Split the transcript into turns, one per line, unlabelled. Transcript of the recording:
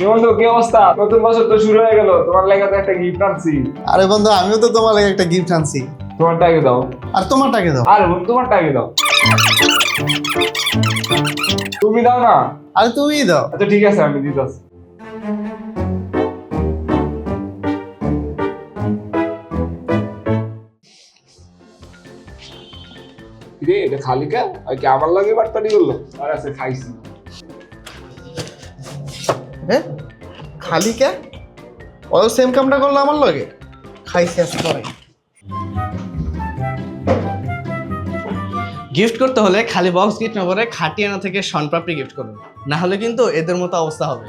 কি বন্ধু কি অবস্থা? নতুন বছর তো শুরু হয়ে গেল তোমার লেগে তো একটা গিফট আনছি।
আরে বন্ধু আমিও তো তোমার লাগে একটা গিফট আনছি।
তোমারটা আগে দাও।
আর তোমারটাকে দাও।
আরে বন্ধু তোমারটা আগে দাও। তুমি দাও না?
আরে তুমিই দাও।
আচ্ছা ঠিক আছে আমি দিতেছি। রে এটা খালি কে? আর কি আমার লাগে বাটপাটি করল? আর আছে খাইছি।
হ্যাঁ খালি কে? ও সেম কামটা করল আমার লগে? খাইছে আজকে পরে।
গিফট করতে হলে খালি বক্স গিফট না করে খাটিয়ানা থেকে শনপ্রাপ্তি গিফট করুন। না হলে কিন্তু এদের মতো অবস্থা হবে।